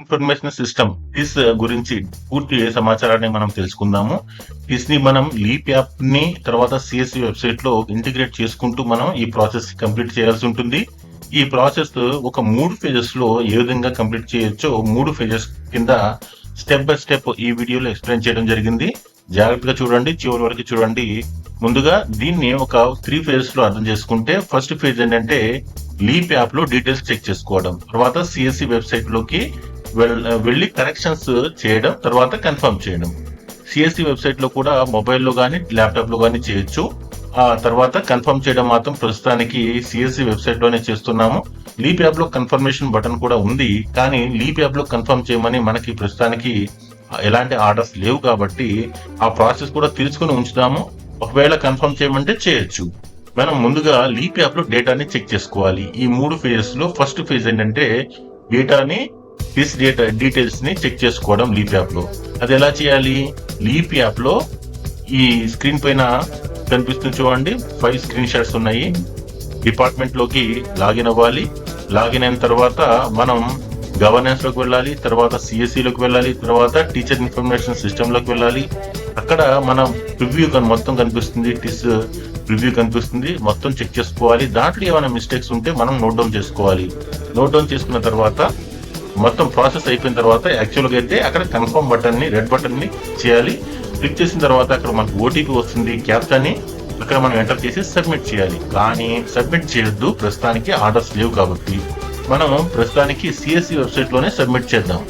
Information system టిస్ గురించి పూర్తి సమాచారాన్ని మనం తెలుసుకుందాము. టిస్ని మనం లీప్ యాప్ని తర్వాత సిఎస్సి వెబ్సైట్లో ఇంటిగ్రేట్ చేసుకుంటూ మనం ఈ ప్రాసెస్ కంప్లీట్ చేయాల్సి ఉంటుంది. ఈ ప్రాసెస్ uh, ఒక మూడు ఫేజెస్లో ఏ విధంగా కంప్లీట్ చేయొచ్చో మూడు ఫేజెస్ కింద స్టెప్ బై స్టెప్ ఈ వీడియోలో ఎక్స్ప్లెయిన్ చేయడం జరిగింది. జాగ్రత్తగా చూడండి చివరి వరకు చూడండి. ముందుగా దీన్ని ఒక త్రీ ఫేజెస్లో అర్థం చేసుకుంటే ఫస్ట్ ఫేజ్ ఏంటంటే లీప్ యాప్లో డీటెయిల్స్ చెక్ చేసుకోవడం. తర్వాత సిఎస్సి వెబ్సైట్లోకి వెళ్ళి కరెక్షన్స్ చేయడం తర్వాత కన్ఫర్మ్ చేయడం. సిఎస్సి వెబ్సైట్లో కూడా మొబైల్లో కానీ ల్యాప్టాప్లో కానీ చేయొచ్చు. ఆ తర్వాత కన్ఫర్మ్ చేయడం మాత్రం ప్రస్తుతానికి సిఎస్సి వెబ్సైట్లోనే చేస్తున్నాము. లీప్ యాప్లో కన్ఫర్మేషన్ బటన్ కూడా ఉంది. కానీ లీప్ యాప్లో కన్ఫర్మ్ చేయమని మనకి ప్రస్తుతానికి ఎలాంటి ఆర్డర్స్ లేవు కాబట్టి ఆ ప్రాసెస్ కూడా తెలుసుకుని ఉంచుదాము. ఒకవేళ కన్ఫర్మ్ చేయమంటే చేయొచ్చు. మనం ముందుగా లీప్ యాప్లో డేటాని చెక్ చేసుకోవాలి. ఈ మూడు ఫేజెస్లో ఫస్ట్ ఫేజ్ ఏంటంటే డేటాని ఫీస్ డేటా డీటెయిల్స్ని చెక్ చేసుకోవడం లీప్ యాప్లో. అది ఎలా చేయాలి? లీప్ యాప్లో ఈ స్క్రీన్ పైన కనిపిస్తుంది చూడండి. ఫైవ్ స్క్రీన్ షాట్స్ ఉన్నాయి. డిపార్ట్మెంట్లోకి లాగిన్ అవ్వాలి. లాగిన్ అయిన తర్వాత మనం గవర్నెన్స్లోకి వెళ్ళాలి. తర్వాత సిఎస్సిలోకి వెళ్ళాలి. తర్వాత టీచర్ ఇన్ఫర్మేషన్ సిస్టమ్లోకి వెళ్ళాలి. అక్కడ మనం ప్రివ్యూ మొత్తం కనిపిస్తుంది. టిస్ ప్రివ్యూ కనిపిస్తుంది. మొత్తం చెక్ చేసుకోవాలి. దాంట్లో ఏమైనా మిస్టేక్స్ ఉంటే మనం నోట్ డౌన్ చేసుకోవాలి. నోట్ డౌన్ చేసుకున్న తర్వాత మొత్తం ప్రాసెస్ అయిపోయిన తర్వాత యాక్చువల్గా అయితే అక్కడ కన్ఫర్మ్ బటన్ని రెడ్ బటన్ని చేయాలి. క్లిక్ చేసిన తర్వాత అక్కడ మనకు ఓటీపీ వస్తుంది. క్యాప్చాని అక్కడ మనం ఎంటర్ చేసి సబ్మిట్ చేయాలి. కానీ సబ్మిట్ చేయొద్దు. ప్రస్తుతానికి ఆర్డర్స్ లేవు కాబట్టి మనం ప్రస్తుతానికి సిఎస్సి వెబ్సైట్లోనే సబ్మిట్ చేద్దాం.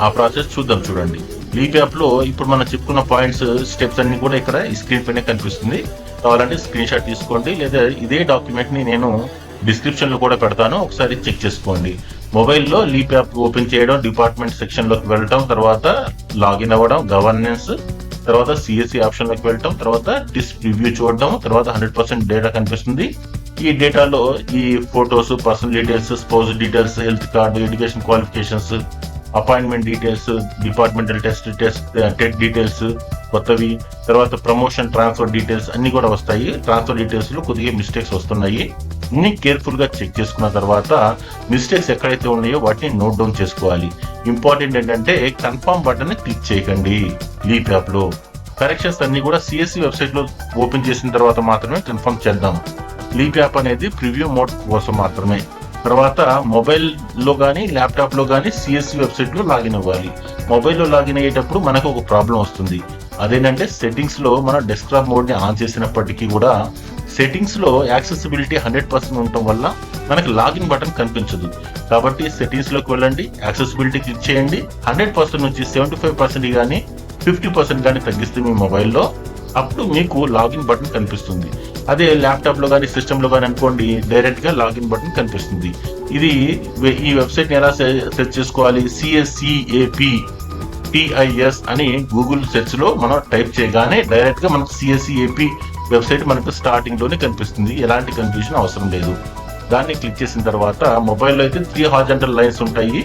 ఆ ప్రాసెస్ చూద్దాం చూడండి. లీప్ యాప్లో ఇప్పుడు మనం చెప్పుకున్న పాయింట్స్ స్టెప్స్ అన్ని కూడా ఇక్కడ ఈ స్క్రీన్ పైన కనిపిస్తుంది. కావాలంటే స్క్రీన్ షాట్ తీసుకోండి. లేదా ఇదే డాక్యుమెంట్ని నేను డిస్క్రిప్షన్లో కూడా పెడతాను. ఒకసారి చెక్ చేసుకోండి. మొబైల్లో లీప్ యాప్ ఓపెన్ చేయడం డిపార్ట్మెంట్ సెక్షన్లోకి వెళ్ళటం తర్వాత లాగిన్ అవ్వడం గవర్నెన్స్ తర్వాత సిఎస్సి ఆప్షన్లోకి వెళ్ళటం తర్వాత డిస్క్ రివ్యూ చూడడం తర్వాత హండ్రెడ్ పర్సెంట్ డేటా కనిపిస్తుంది. ఈ డేటాలో ఈ photos personal details spouse details health card education qualifications appointment details departmental test test TET details కొత్తవి తర్వాత ప్రమోషన్ ట్రాన్స్ఫర్ డీటెయిల్స్ అన్ని కూడా వస్తాయి. ట్రాన్స్ఫర్ డీటెయిల్స్లో కొద్దిగా మిస్టేక్స్ వస్తున్నాయి. అన్ని కేర్ఫుల్గా చెక్ చేసుకున్న తర్వాత మిస్టేక్స్ ఎక్కడైతే ఉన్నాయో వాటిని నోట్ డౌన్ చేసుకోవాలి. ఇంపార్టెంట్ ఏంటంటే కన్ఫర్మ్ బటన్ క్లిక్ చేయకండి లీప్ యాప్లో. కరెక్షన్స్ అన్ని కూడా సిఎస్సి వెబ్సైట్లో ఓపెన్ చేసిన తర్వాత మాత్రమే కన్ఫర్మ్ చేద్దాం. లీప్ యాప్ అనేది ప్రివ్యూ మోడ్ కోసం మాత్రమే. తర్వాత మొబైల్లో కానీ ల్యాప్టాప్లో కానీ సిఎస్సి వెబ్సైట్లో లాగిన్ అవ్వాలి. మొబైల్లో లాగిన్ అయ్యేటప్పుడు మనకు ఒక ప్రాబ్లం వస్తుంది. అదేంటంటే సెట్టింగ్స్లో మన డెస్క్టాప్ మోడ్ని ఆన్ చేసినప్పటికీ కూడా సెట్టింగ్స్లో యాక్సెసిబిలిటీ హండ్రెడ్ పర్సెంట్ ఉండటం వల్ల మనకి లాగిన్ బటన్ కనిపించదు. కాబట్టి సెట్టింగ్స్లోకి వెళ్ళండి యాక్సెసిబిలిటీ క్లిక్ చేయండి హండ్రెడ్ పర్సెంట్ నుంచి సెవెంటీ ఫైవ్ పర్సెంట్ కానీ ఫిఫ్టీ పర్సెంట్ కానీ తగ్గిస్తే మీ మొబైల్లో అప్పుడు మీకు లాగిన్ బటన్ కనిపిస్తుంది. అదే ల్యాప్టాప్లో కానీ సిస్టమ్లో కానీ అనుకోండి డైరెక్ట్గా లాగిన్ బటన్ కనిపిస్తుంది. ఇది వె- ఈ వెబ్సైట్ని ఎలా సె- సెర్చ్ చేసుకోవాలి? సిఎస్సిఏపి టిఐఎస్ అని గూగుల్ సెర్చ్లో మనం టైప్ చేయగానే డైరెక్ట్గా మనకు సిఎస్సిఏపి వెబ్సైట్ మనకు స్టార్టింగ్లోనే కనిపిస్తుంది. ఎలాంటి కన్ఫ్యూజన్ అవసరం లేదు. దాన్ని క్లిక్ చేసిన తర్వాత మొబైల్లో అయితే త్రీ హార్జెంటల్ లైన్స్ ఉంటాయి.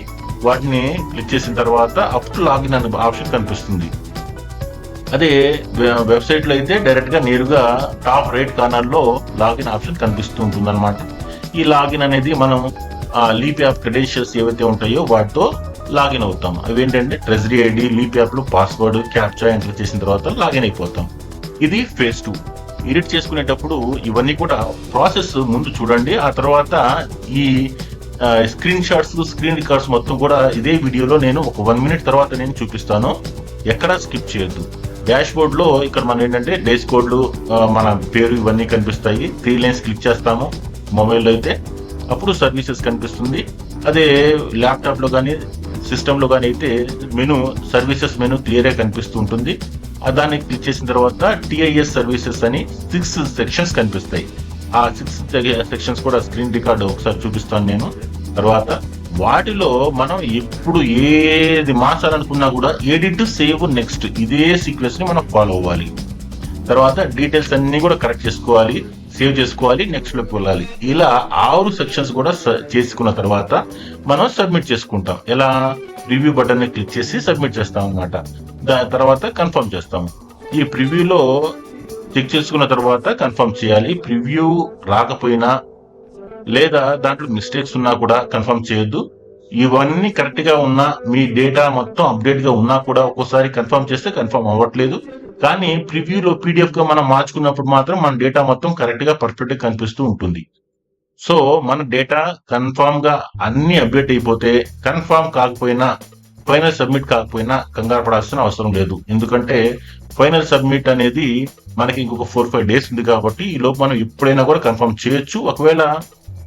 వాటిని క్లిక్ చేసిన తర్వాత అప్ టు లాగిన్ అనే ఆప్షన్ కనిపిస్తుంది. అదే వెబ్సైట్లో అయితే డైరెక్ట్గా నేరుగా టాప్ రైట్ కార్నర్లో లాగిన్ ఆప్షన్ కనిపిస్తూ ఉంటుంది అనమాట ఈ లాగిన్ అనేది మనం లీప్ యాప్ క్రెడెన్షియల్స్ ఏవైతే ఉంటాయో వాటితో లాగిన్ అవుతాం. అవేంటంటే ట్రెజరీ ఐడి లీప్ యాప్లు పాస్వర్డ్ క్యాప్చా ఎంటర్ చేసిన తర్వాత లాగిన్ అయిపోతాం. ఇది ఫేజ్ టూ. ఎడిట్ చేసుకునేటప్పుడు ఇవన్నీ కూడా ప్రాసెస్ ముందు చూడండి. ఆ తర్వాత ఈ స్క్రీన్ షాట్స్ స్క్రీన్ రికార్డ్స్ మొత్తం కూడా ఇదే వీడియోలో నేను ఒక వన్ మినిట్ తర్వాత నేను చూపిస్తాను. ఎక్కడా స్కిప్ చేయొద్దు. డాష్ బోర్డ్లో ఇక్కడ మనం ఏంటంటే డేస్ కోడ్లు మన పేరు ఇవన్నీ కనిపిస్తాయి. త్రీ లైన్స్ క్లిక్ చేస్తాము. మొబైల్లో అయితే అప్పుడు సర్వీసెస్ కనిపిస్తుంది. అదే ల్యాప్టాప్లో కానీ సిస్టంలో కానీ అయితే మెను సర్వీసెస్ మెను క్లియర్గా కనిపిస్తూ ఉంటుంది. దాన్ని క్లిక్ చేసిన తర్వాత టిఐఎస్ సర్వీసెస్ అని సిక్స్ సెక్షన్స్ కనిపిస్తాయి. ఆ సిక్స్ సెక్షన్స్ కూడా స్క్రీన్ రికార్డు ఒకసారి చూపిస్తాను నేను. తర్వాత వాటిలో మనం ఎప్పుడు ఏది మార్చాలనుకున్నా కూడా ఎడిట్ సేవ్ నెక్స్ట్ ఇదే సీక్వెన్స్ని మనం ఫాలో అవ్వాలి. తర్వాత డీటెయిల్స్ అన్ని కూడా కరెక్ట్ చేసుకోవాలి. సేవ్ చేసుకోవాలి నెక్స్ట్లోకి వెళ్ళాలి. ఇలా ఆరు సెక్షన్స్ కూడా స- చేసుకున్న తర్వాత మనం సబ్మిట్ చేసుకుంటాం. ఎలా? రివ్యూ బటన్ని క్లిక్ చేసి సబ్మిట్ చేస్తాం అన్నమాట. దాని తర్వాత కన్ఫర్మ్ చేస్తాం. ఈ ప్రివ్యూలో చెక్ చేసుకున్న తర్వాత కన్ఫర్మ్ చేయాలి. ప్రివ్యూ రాకపోయినా లేదా దాంట్లో మిస్టేక్స్ ఉన్నా కూడా కన్ఫర్మ్ చేయొద్దు. ఇవన్నీ కరెక్ట్గా ఉన్నా మీ డేటా మొత్తం అప్డేట్గా ఉన్నా కూడా ఒక్కోసారి కన్ఫర్మ్ చేస్తే కన్ఫర్మ్ అవ్వట్లేదు. కానీ ప్రివ్యూలో పీడిఎఫ్గా మనం మార్చుకున్నప్పుడు మాత్రం మన డేటా మొత్తం కరెక్ట్గా పర్ఫెక్ట్గా కనిపిస్తూ ఉంటుంది. సో మన డేటా కన్ఫామ్గా అన్ని అప్డేట్ అయిపోతే కన్ఫామ్ కాకపోయినా ఫైనల్ సబ్మిట్ కాకపోయినా కంగారు పడాల్సిన అవసరం లేదు. ఎందుకంటే ఫైనల్ సబ్మిట్ అనేది మనకి ఇంకొక ఫోర్ ఫైవ్ డేస్ ఉంది కాబట్టి ఈ లోపు మనం ఎప్పుడైనా కూడా కన్ఫర్మ్ చేయొచ్చు. ఒకవేళ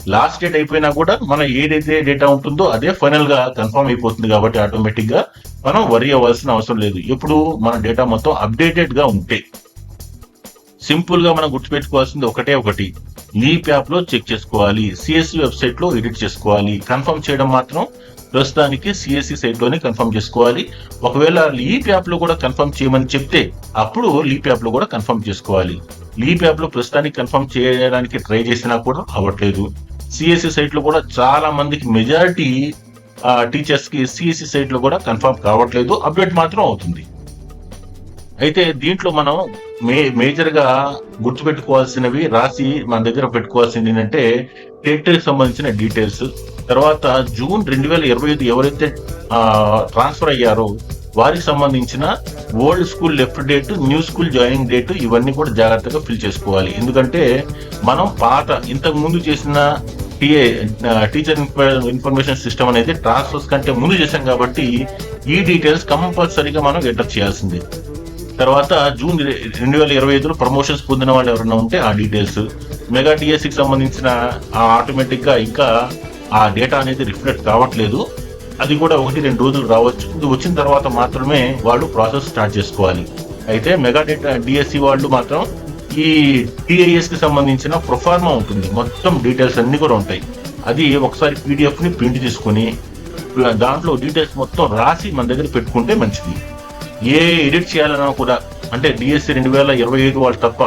లాస్ట్ డేట్ అయిపోయినా కూడా మన ఏదైతే డేటా ఉంటుందో అదే ఫైనల్గా కన్ఫర్మ్ అయిపోతుంది కాబట్టి ఆటోమేటిక్గా మనం వరి అవ్వాల్సిన అవసరం లేదు. ఎప్పుడు మన డేటా మొత్తం అప్డేటెడ్గా ఉంటే. సింపుల్గా మనం గుర్తుపెట్టుకోవాల్సింది ఒకటే ఒకటి. లీప్ యాప్లో చెక్ చేసుకోవాలి. సిఎస్సి వెబ్సైట్లో ఎడిట్ చేసుకోవాలి. కన్ఫర్మ్ చేయడం మాత్రం ప్రస్తుతానికి సిఎస్సి సైట్లోనే కన్ఫర్మ్ చేసుకోవాలి. ఒకవేళ లీప్ యాప్లో కూడా కన్ఫర్మ్ చేయమని చెప్తే అప్పుడు లీప్ యాప్లో కూడా కన్ఫర్మ్ చేసుకోవాలి. లీప్ యాప్లో ప్రస్తుతానికి కన్ఫర్మ్ చేయడానికి ట్రై చేసినా కూడా అవ్వట్లేదు. సిఎస్సి సైట్లో కూడా చాలా మందికి మెజారిటీ టీచర్స్కి సిఎస్సి సైట్లో కూడా కన్ఫర్మ్ కావట్లేదు. అప్డేట్ మాత్రం అవుతుంది. అయితే దీంట్లో మనం మే మేజర్గా గుర్తుపెట్టుకోవాల్సినవి రాసి మన దగ్గర పెట్టుకోవాల్సింది ఏంటంటే టెట్ సంబంధించిన డీటెయిల్స్. తర్వాత జూన్ రెండు వేల ఇరవై ఐదు ఎవరైతే ట్రాన్స్ఫర్ అయ్యారో వారికి సంబంధించిన old school left date new school joining date ఇవన్నీ కూడా జాగ్రత్తగా ఫిల్ చేసుకోవాలి. ఎందుకంటే మనం పాత ఇంతకు ముందు చేసిన టీఏ టీచర్ ఇన్ఫర్మేషన్ సిస్టమ్ అనేది ట్రాన్స్ఫర్స్ కంటే ముందు చేశాం కాబట్టి ఈ డీటెయిల్స్ కంపల్సరీగా మనం ఎంటర్ చేయాల్సిందే. తర్వాత జూన్ రెండు వేల ఇరవై ఐదులో ప్రమోషన్స్ పొందిన వాళ్ళు ఎవరైనా ఉంటే ఆ డీటెయిల్స్ మెగా టీఎస్సీకి సంబంధించిన ఆ ఆటోమేటిక్గా ఇంకా ఆ డేటా అనేది రిఫ్లెక్ట్ కావట్లేదు. అది కూడా ఒకటి రెండు రోజులు రావచ్చు. ఇది వచ్చిన తర్వాత మాత్రమే వాళ్ళు ప్రాసెస్ స్టార్ట్ చేసుకోవాలి. అయితే మెగా డేటా డిఎస్సి వాళ్ళు మాత్రం ఈ టీఐఎస్కి సంబంధించిన ప్రొఫార్మా ఉంటుంది. మొత్తం డీటెయిల్స్ అన్ని కూడా ఉంటాయి. అది ఒకసారి పీడిఎఫ్ని ప్రింట్ తీసుకుని దాంట్లో డీటెయిల్స్ మొత్తం రాసి మన దగ్గర పెట్టుకుంటే మంచిది. ఏ ఎడిట్ చేయాలన్నా కూడా అంటే డిఎస్సి రెండు వేల ఇరవై ఐదు వాళ్ళు తప్ప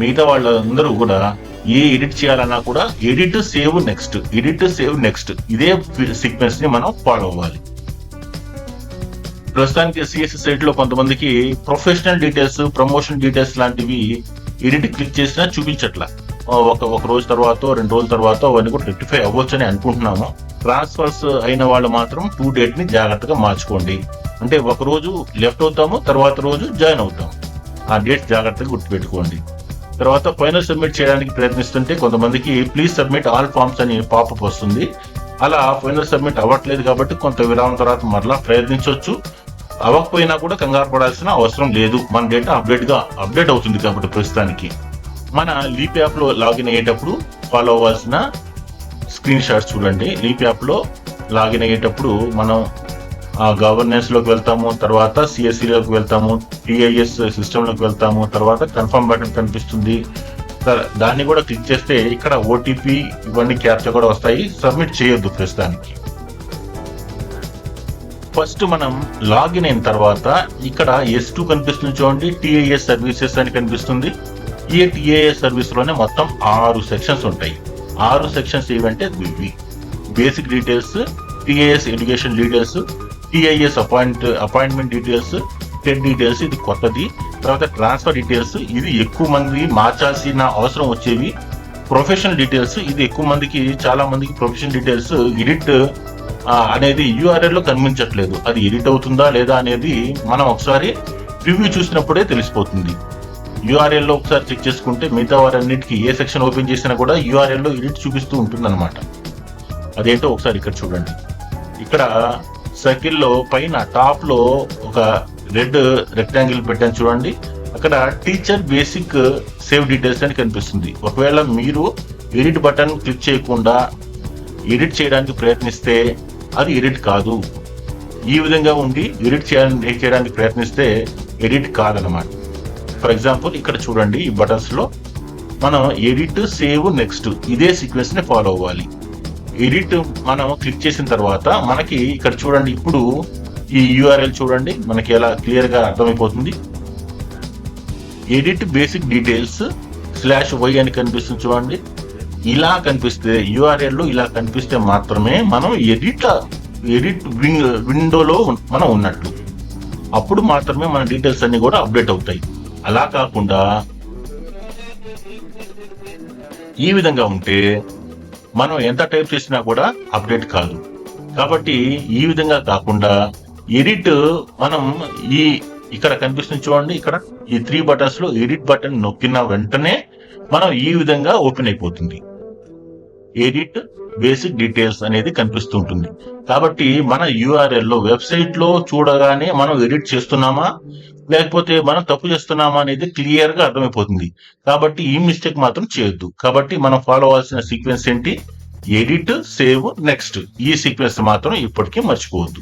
మిగతా వాళ్ళందరూ కూడా ఏ ఎడిట్ చేయాలన్నా కూడా edit save next edit save next. ఇదే సీక్వెన్స్ని మనం ఫాలో అవ్వాలి. ప్రస్తుతానికి సిఎస్సి సైట్లో కొంతమందికి ప్రొఫెషనల్ డీటెయిల్స్ ప్రమోషన్ డీటెయిల్స్ లాంటివి ఎడిట్ క్లిక్ చేసినా చూపించట్ల. ఒక ఒక రోజు తర్వాత రెండు రోజుల తర్వాత అవన్నీ కూడా రెక్టిఫై అవ్వచ్చు అని అనుకుంటున్నాము. ట్రాన్స్ఫర్స్ అయిన వాళ్ళు మాత్రం టూ డేట్ని జాగ్రత్తగా మార్చుకోండి. అంటే ఒక రోజు లెఫ్ట్ అవుతాము తర్వాత రోజు జాయిన్ అవుతాము ఆ డేట్ జాగ్రత్తగా గుర్తుపెట్టుకోండి. తర్వాత ఫైనల్ సబ్మిట్ చేయడానికి ప్రయత్నిస్తుంటే కొంతమందికి ప్లీజ్ సబ్మిట్ ఆల్ ఫార్మ్స్ అని పాపప్ వస్తుంది. అలా ఫైనల్ సబ్మిట్ అవ్వట్లేదు కాబట్టి కొంత విరామం తర్వాత మరలా ప్రయత్నించవచ్చు అవ్వకపోయినా కూడా కంగారు పడాల్సిన అవసరం లేదు. మన డేటా అప్డేట్గా అప్డేట్ అవుతుంది కాబట్టి ప్రస్తుతానికి. మన లీప్ యాప్లో లాగిన్ అయ్యేటప్పుడు ఫాలో అవ్వాల్సిన స్క్రీన్ షాట్స్ చూడండి. లీప్ యాప్లో లాగిన్ అయ్యేటప్పుడు మనం ఆ వెళ్తాము తర్వాత సిఎస్సిలోకి వెళ్తాము టిఐఎస్ సిస్టంలోకి వెళ్తాము తర్వాత కన్ఫర్మ్ బటన్ కనిపిస్తుంది. దాన్ని కూడా క్లిక్ చేస్తే ఇక్కడ ఓటీపీ ఇవన్నీ క్యాప్చర్ కూడా వస్తాయి. సబ్మిట్ చేయొద్దు ప్రస్తుతానికి. ఫస్ట్ మనం లాగిన్ అయిన తర్వాత ఇక్కడ ఎస్ టూ కనిపిస్తుంది చూడండి. టిఐఎస్ సర్వీసెస్ అని కనిపిస్తుంది. ఈ టిఐఎస్ సర్వీస్లోనే మొత్తం ఆరు సెక్షన్స్ ఉంటాయి. ఆరు సెక్షన్స్ ఏవంటే ఇవి. Basic details TIS education details TIS appoint appointment details TET details ఇది కొత్తది. తర్వాత ట్రాన్స్ఫర్ డీటెయిల్స్ ఇది ఎక్కువ మంది మార్చాల్సిన అవసరం వచ్చేవి. ప్రొఫెషనల్ డీటెయిల్స్ ఇది ఎక్కువ మందికి చాలా మందికి ప్రొఫెషనల్ డీటెయిల్స్ ఎడిట్ అనేది యూఆర్ఎల్లో కనిపించట్లేదు. అది ఎడిట్ అవుతుందా లేదా అనేది మనం ఒకసారి రివ్యూ చూసినప్పుడే తెలిసిపోతుంది. యూఆర్ఎల్లో ఒకసారి చెక్ చేసుకుంటే మిగతా వారన్నిటికీ ఏ సెక్షన్ ఓపెన్ చేసినా కూడా యూఆర్ఎల్లో ఎడిట్ చూపిస్తూ ఉంటుంది అనమాట అదేంటో ఒకసారి ఇక్కడ చూడండి. ఇక్కడ సర్కిల్లో పైన టాప్లో ఒక రెడ్ రెక్టాంగిల్ పెట్టాను చూడండి. అక్కడ టీచర్ బేసిక్ సేవ్ డీటెయిల్స్ అని కనిపిస్తుంది. ఒకవేళ మీరు ఎడిట్ బటన్ క్లిక్ చేయకుండా ఎడిట్ చేయడానికి ప్రయత్నిస్తే అది ఎడిట్ కాదు. ఈ విధంగా ఉండి ఎడిట్ చేయడానికి చేయడానికి ప్రయత్నిస్తే ఎడిట్ కాదనమాట ఫర్ ఎగ్జాంపుల్ ఇక్కడ చూడండి ఈ బటన్స్లో మనం ఎడిట్ సేవ్ నెక్స్ట్ ఇదే సీక్వెన్స్ని ఫాలో అవ్వాలి. ఎడిట్ మనం క్లిక్ చేసిన తర్వాత మనకి ఇక్కడ చూడండి ఇప్పుడు ఈ యూఆర్ఎల్ చూడండి మనకి ఎలా క్లియర్గా అర్థమైపోతుంది. Edit basic details slash Y అని కనిపిస్తుంది చూడండి. ఇలా కనిపిస్తే యుఆర్ఎల్లో ఇలా కనిపిస్తే మాత్రమే మనం ఎడిట్ ఎడిట్ విండోలో మనం ఉన్నట్లు అప్పుడు మాత్రమే మన డీటెయిల్స్ అన్ని కూడా అప్డేట్ అవుతాయి. అలా కాకుండా ఈ విధంగా ఉంటే మనం ఎంత టైప్ చేసినా కూడా అప్డేట్ కాదు. కాబట్టి ఈ విధంగా కాకుండా ఎడిట్ మనం ఈ ఇక్కడ కనిపిస్తుంది చూడండి ఇక్కడ ఈ త్రీ బటన్స్లో ఎడిట్ బటన్ నొక్కిన వెంటనే మనం ఈ విధంగా ఓపెన్ అయిపోతుంది. ఎడిట్ బేసిక్ డీటెయిల్స్ అనేది కనిపిస్తూ ఉంటుంది కాబట్టి మన యూఆర్ఎల్లో వెబ్సైట్లో చూడగానే మనం ఎడిట్ చేస్తున్నామా? లేకపోతే మనం తప్పు చేస్తున్నామా అనేది క్లియర్గా అర్థమైపోతుంది. కాబట్టి ఈ మిస్టేక్ మాత్రం చేయొద్దు. కాబట్టి మనం ఫాలో అవ్వాల్సిన సీక్వెన్స్ ఏంటి? ఎడిట్ సేవ్ నెక్స్ట్ ఈ సీక్వెన్స్ మాత్రం ఇప్పటికీ మర్చిపోవద్దు.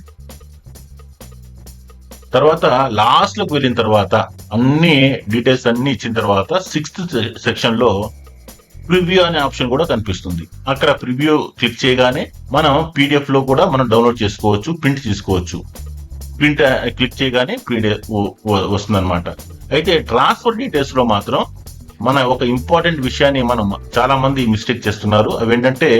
తర్వాత లాస్ట్లోకి వెళ్ళిన తర్వాత అన్ని డీటెయిల్స్ అన్ని ఇచ్చిన తర్వాత సిక్స్త్ సెక్షన్లో ప్రివ్యూ అనే ఆప్షన్ కూడా కనిపిస్తుంది. అక్కడ ప్రివ్యూ క్లిక్ చేయగానే మనం పీడిఎఫ్లో కూడా మనం డౌన్లోడ్ చేసుకోవచ్చు ప్రింట్ తీసుకోవచ్చు. ప్రింట్ క్లిక్ చేయగానే పీడిఎఫ్ వస్తుంది అనమాట అయితే ట్రాన్స్ఫర్ డీటెయిల్స్లో మాత్రం మన ఒక ఇంపార్టెంట్ విషయాన్ని మనం చాలా మంది మిస్టేక్ చేస్తున్నారు. అవి ఏంటంటే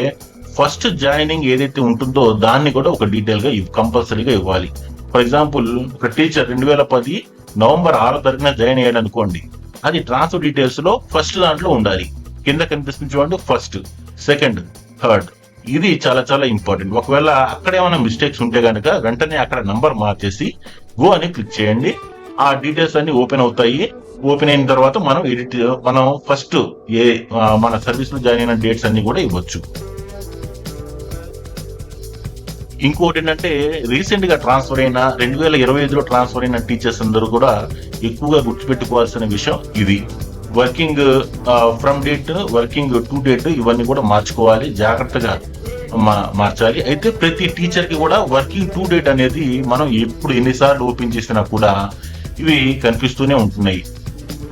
ఫస్ట్ జాయినింగ్ ఏదైతే ఉంటుందో దాన్ని కూడా ఒక డీటెయిల్గా కంపల్సరీగా ఇవ్వాలి. ఫర్ ఎగ్జాంపుల్ ఒక టీచర్ రెండు వేల పది నవంబర్ ఆరో తారీఖున జాయిన్ అయ్యాడు అనుకోండి అది ట్రాన్స్ఫర్ డీటెయిల్స్లో ఫస్ట్ దాంట్లో ఉండాలి. కింద కనిపిస్తుంది చూడండి ఫస్ట్ సెకండ్ థర్డ్ ఇది చాలా చాలా ఇంపార్టెంట్ ఒకవేళ అక్కడ ఏమైనా మిస్టేక్స్ ఉంటే కనుక వెంటనే అక్కడ నంబర్ మార్చేసి గో అని క్లిక్ చేయండి. ఆ డీటెయిల్స్ అన్ని ఓపెన్ అవుతాయి. ఓపెన్ అయిన తర్వాత మనం ఎడిట్ మనం ఫస్ట్ ఏ మన సర్వీస్లో జాయిన్ అయిన డేట్స్ అన్ని కూడా ఇవ్వచ్చు. ఇంకోటి ఏంటంటే రీసెంట్గా ట్రాన్స్ఫర్ అయిన రెండు వేల ఇరవై ఐదులో ట్రాన్స్ఫర్ అయిన టీచర్స్ అందరూ కూడా ఎక్కువగా గుర్తుపెట్టుకోవాల్సిన విషయం ఇది. Working from date working to date ఇవన్నీ కూడా మార్చుకోవాలి జాగ్రత్తగా మా- మార్చాలి. అయితే ప్రతి టీచర్కి కూడా వర్కింగ్ టు డేట్ అనేది మనం ఎప్పుడు ఎన్నిసార్లు ఓపెన్ చేసినా కూడా ఇవి కనిపిస్తూనే ఉంటున్నాయి.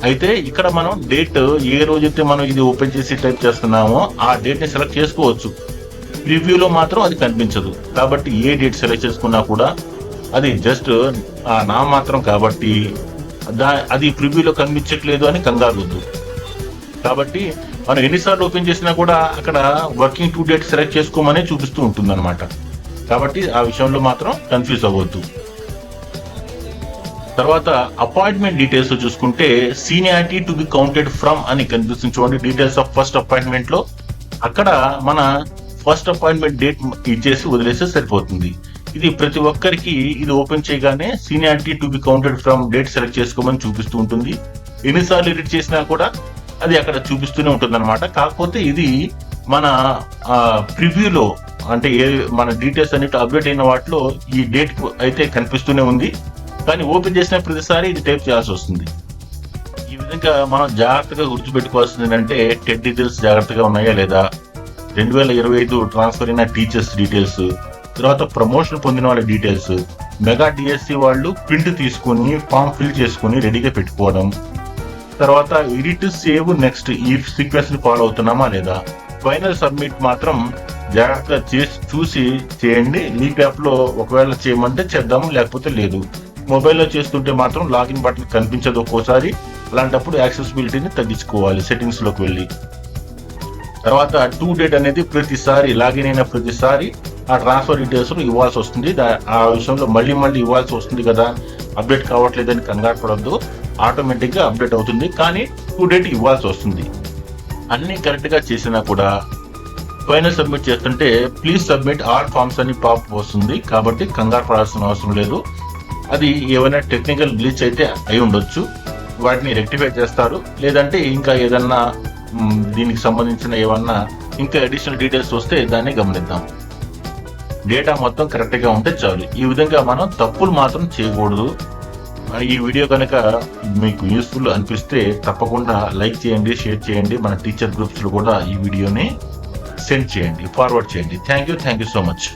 అయితే ఇక్కడ మనం డేట్ ఏ రోజైతే మనం ఇది ఓపెన్ చేసి టైప్ చేస్తున్నామో ఆ డేట్ని సెలెక్ట్ చేసుకోవచ్చు. ప్రివ్యూలో మాత్రం అది కనిపించదు. కాబట్టి ఏ డేట్ సెలెక్ట్ చేసుకున్నా కూడా అది జస్ట్ ఆ నా మాత్రం కాబట్టి అది ప్రివ్యూలో కనిపించట్లేదు అని కంగారు వద్దు కాబట్టి మనం ఎన్నిసార్లు ఓపెన్ చేసినా కూడా అక్కడ వర్కింగ్ టూ డేట్ సెలెక్ట్ చేసుకోమని చూపిస్తూ ఉంటుంది అనమాట కాబట్టి ఆ విషయంలో మాత్రం కన్ఫ్యూజ్ అవ్వద్దు. తర్వాత అపాయింట్మెంట్ డీటెయిల్స్ చూసుకుంటే seniority to be counted from అని కనిపిస్తుంది చూడండి. డీటెయిల్స్ ఆఫ్ ఫస్ట్ అపాయింట్మెంట్లో అక్కడ మన ఫస్ట్ అపాయింట్మెంట్ డేట్ ఇచ్చేసి వదిలేస్తే సరిపోతుంది. ఇది ప్రతి ఒక్కరికి ఇది ఓపెన్ చేయగానే seniority to be counted from date select చేసుకోమని చూపిస్తూ ఉంటుంది. ఎన్నిసార్లు ఎడిట్ చేసినా కూడా అది అక్కడ చూపిస్తూనే ఉంటుంది అనమాట కాకపోతే ఇది మన ప్రివ్యూలో అంటే ఏ మన డీటెయిల్స్ అన్నిటి అప్డేట్ అయిన వాటిలో ఈ డేట్ అయితే కనిపిస్తూనే ఉంది. కానీ ఓపెన్ చేసిన ప్రతిసారి ఇది టైప్ చేయాల్సి వస్తుంది. ఈ విధంగా మనం జాగ్రత్తగా గుర్తుపెట్టుకోవాల్సింది ఏంటంటే టెట్ డీటెయిల్స్ జాగ్రత్తగా ఉన్నాయా లేదా? రెండు వేల ఇరవై ఐదు ట్రాన్స్ఫర్ అయిన టీచర్స్ డీటెయిల్స్ తర్వాత ప్రమోషన్ పొందిన వాళ్ళ డీటెయిల్స్ మెగా డిఎస్సి వాళ్ళు ప్రింట్ తీసుకొని ఫామ్ ఫిల్ చేసుకొని రెడీగా పెట్టుకోవడం. తర్వాత ఎడిట్ సేవ్ నెక్స్ట్ ఈ సీక్వెన్స్ని ఫాలో అవుతున్నామా లేదా? ఫైనల్ సబ్మిట్ మాత్రం జాగ్రత్తగా చేసి చూసి చేయండి. లీప్ యాప్లో ఒకవేళ చేయమంటే చేద్దాము లేకపోతే లేదు. మొబైల్లో చేస్తుంటే మాత్రం లాగిన్ బటన్ కనిపించదు ఒక్కోసారి. అలాంటప్పుడు యాక్సెసిబిలిటీని తగ్గించుకోవాలి సెట్టింగ్స్లోకి వెళ్ళి. తర్వాత టూ డేట్ అనేది ప్రతిసారి లాగిన్ అయిన ప్రతిసారి ఆ ట్రాన్స్ఫర్ డీటెయిల్స్ ఇవ్వాల్సి వస్తుంది. దా- ఆ విషయంలో మళ్ళీ మళ్ళీ ఇవ్వాల్సి వస్తుంది కదా. అప్డేట్ కావట్లేదని కంగారు పడద్దు. ఆటోమేటిక్గా అప్డేట్ అవుతుంది. కానీ టూ డేట్ ఇవ్వాల్సి వస్తుంది. అన్ని కరెక్ట్గా చేసినా కూడా ఫైనల్ సబ్మిట్ చేస్తుంటే ప్లీజ్ సబ్మిట్ ఆల్ ఫార్మ్స్ అని పాప్ వస్తుంది. కాబట్టి కంగారు పడాల్సిన అవసరం లేదు. అది ఏమైనా టెక్నికల్ గ్లిచ్ అయితే అయి ఉండొచ్చు. వాటిని రెక్టిఫై చేస్తారు. లేదంటే ఇంకా ఏదన్నా దీనికి సంబంధించిన ఏమన్నా ఇంకా అడిషనల్ డీటెయిల్స్ వస్తే దాన్ని గమనిద్దాం. డేటా మొత్తం కరెక్ట్గా ఉంటే చాలు. ఈ విధంగా మనం తప్పులు మాత్రం చేయకూడదు. ఈ వీడియో కనుక మీకు యూస్ఫుల్ అనిపిస్తే తప్పకుండా లైక్ చేయండి షేర్ చేయండి. మన టీచర్ గ్రూప్స్లో కూడా ఈ వీడియోని సెండ్ చేయండి ఫార్వర్డ్ చేయండి. Thank you thank you so much